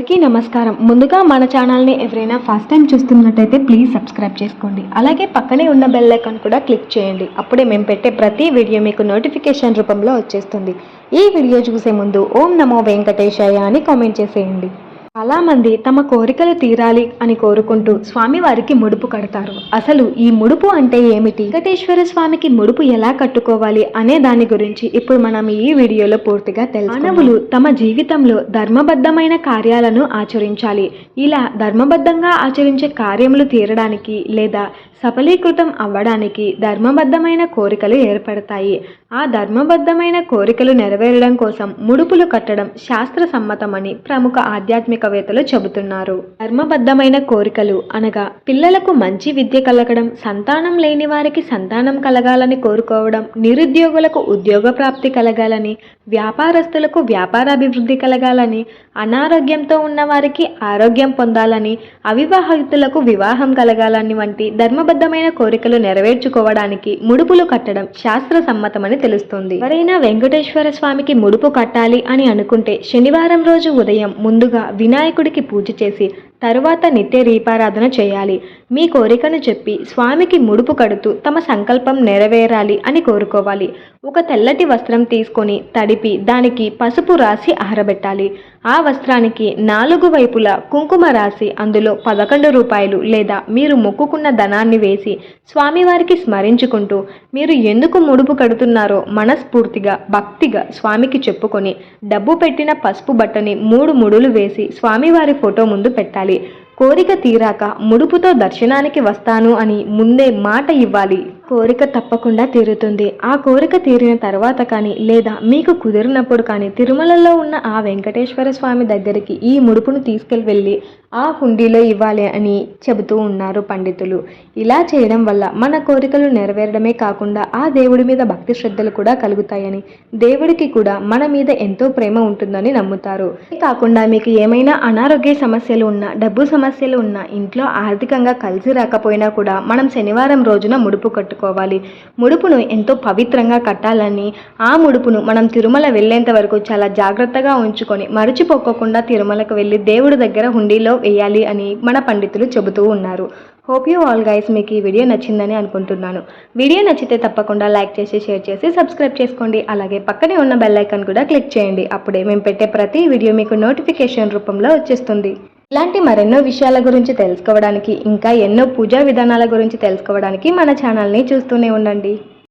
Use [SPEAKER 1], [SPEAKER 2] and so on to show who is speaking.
[SPEAKER 1] అందరికీ నమస్కారం. ముందుగా మన ఛానల్ని ఎవరైనా ఫస్ట్ టైం చూస్తున్నట్టయితే ప్లీజ్ సబ్స్క్రైబ్ చేసుకోండి. అలాగే పక్కనే ఉన్న బెల్ ఐకాన్ కూడా క్లిక్ చేయండి. అప్పుడే మేము పెట్టే ప్రతి వీడియో మీకు నోటిఫికేషన్ రూపంలో వచ్చేస్తుంది. ఈ వీడియో చూసే ముందు ఓం నమో వెంకటేశాయ అని కామెంట్ చేసేయండి. చాలామంది తమ కోరికలు తీరాలి అని కోరుకుంటూ స్వామివారికి ముడుపు కడతారు. అసలు ఈ ముడుపు అంటే ఏమిటి? వెంకటేశ్వర స్వామికి ముడుపు ఎలా కట్టుకోవాలి అనే దాని గురించి ఇప్పుడు మనం ఈ వీడియోలో పూర్తిగా తెలుసు మానవులు తమ జీవితంలో ధర్మబద్ధమైన కార్యాలను ఆచరించాలి. ఇలా ధర్మబద్ధంగా ఆచరించే కార్యములు తీరడానికి లేదా సఫలీకృతం అవ్వడానికి ధర్మబద్ధమైన కోరికలు ఏర్పడతాయి. ఆ ధర్మబద్ధమైన కోరికలు నెరవేరడం కోసం ముడుపులు కట్టడం శాస్త్ర సమ్మతమని ప్రముఖ ఆధ్యాత్మిక ఆర్థికవేత్తలు చెబుతున్నారు. ధర్మబద్ధమైన కోరికలు అనగా పిల్లలకు మంచి విద్య కలగడం సంతానం లేని వారికి సంతానం కలగాలని కోరుకోవడం నిరుద్యోగులకు ఉద్యోగ ప్రాప్తి కలగాలని వ్యాపారస్తులకు వ్యాపారాభివృద్ధి కలగాలని అనారోగ్యంతో ఉన్న వారికి ఆరోగ్యం పొందాలని అవివాహితులకు వివాహం కలగాలని వంటి ధర్మబద్ధమైన కోరికలు నెరవేర్చుకోవడానికి ముడుపులు కట్టడం శాస్త్ర సమ్మతమని తెలుస్తుంది. ఎవరైనా వెంకటేశ్వర స్వామికి ముడుపు కట్టాలి అని అనుకుంటే శనివారం రోజు ఉదయం ముందుగా వినాయకుడికి పూజ చేసి తరువాత నిత్య దీపారాధన చేయాలి. మీ కోరికను చెప్పి స్వామికి ముడుపు కడుతూ తమ సంకల్పం నెరవేరాలి అని కోరుకోవాలి. ఒక తెల్లటి వస్త్రం తీసుకొని తడిపి దానికి పసుపు రాసి ఆరబెట్టాలి. ఆ వస్త్రానికి నాలుగు వైపులా కుంకుమ రాసి అందులో పదకొండు రూపాయలు లేదా మీరు మొక్కుకున్న ధనాన్ని వేసి స్వామివారికి స్మరించుకుంటూ మీరు ఎందుకు ముడుపు కడుతున్నారో మనస్ఫూర్తిగా భక్తిగా స్వామికి చెప్పుకొని డబ్బు పెట్టిన పసుపు బట్టని మూడు ముడులు వేసి స్వామివారి ఫోటో ముందు పెట్టాలి. కోరిక తీరాక ముడుపుతో దర్శనానికి వస్తాను అని ముందే మాట ఇవ్వాలి. కోరిక తప్పకుండా తీరుతుంది. ఆ కోరిక తీరిన తర్వాత కానీ లేదా మీకు కుదిరినప్పుడు కానీ తిరుమలలో ఉన్న ఆ వెంకటేశ్వర స్వామి దగ్గరికి ఈ ముడుపును తీసుకెళ్ళి వెళ్ళి ఆ హుండీలో ఇవ్వాలి అని చెబుతూ ఉన్నారు పండితులు. ఇలా చేయడం వల్ల మన కోరికలు నెరవేరడమే కాకుండా ఆ దేవుడి మీద భక్తి శ్రద్ధలు కూడా కలుగుతాయని దేవుడికి కూడా మన మీద ఎంతో ప్రేమ ఉంటుందని నమ్ముతారు. కాకుండా మీకు ఏమైనా అనారోగ్య సమస్యలు ఉన్నా డబ్బు సమస్యలు ఉన్నా ఇంట్లో ఆర్థికంగా కలిసి రాకపోయినా కూడా మనం శనివారం రోజున ముడుపు కట్టుకోవాలి. ముడుపును ఎంతో పవిత్రంగా కట్టాలని ఆ ముడుపును మనం తిరుమల వెళ్ళేంత వరకు చాలా జాగ్రత్తగా ఉంచుకొని మరచిపోకోకుండా తిరుమలకు వెళ్ళి దేవుడి దగ్గర హుండీలో వేయాలి అని మన పండితులు చెబుతూ ఉన్నారు. హోప్ యూ ఆల్ గైస్ మీకు ఈ వీడియో నచ్చిందని అనుకుంటున్నాను. వీడియో నచ్చితే తప్పకుండా లైక్ చేసి షేర్ చేసి సబ్స్క్రైబ్ చేసుకోండి. అలాగే పక్కనే ఉన్న బెల్ ఐకాన్ కూడా క్లిక్ చేయండి. అప్పుడే మేము పెట్టే ప్రతి వీడియో మీకు నోటిఫికేషన్ రూపంలో వచ్చేస్తుంది. ఇలాంటి మరెన్నో విషయాల గురించి తెలుసుకోవడానికి ఇంకా ఎన్నో పూజా విధానాల గురించి తెలుసుకోవడానికి మన ఛానల్ని చూస్తూనే ఉండండి.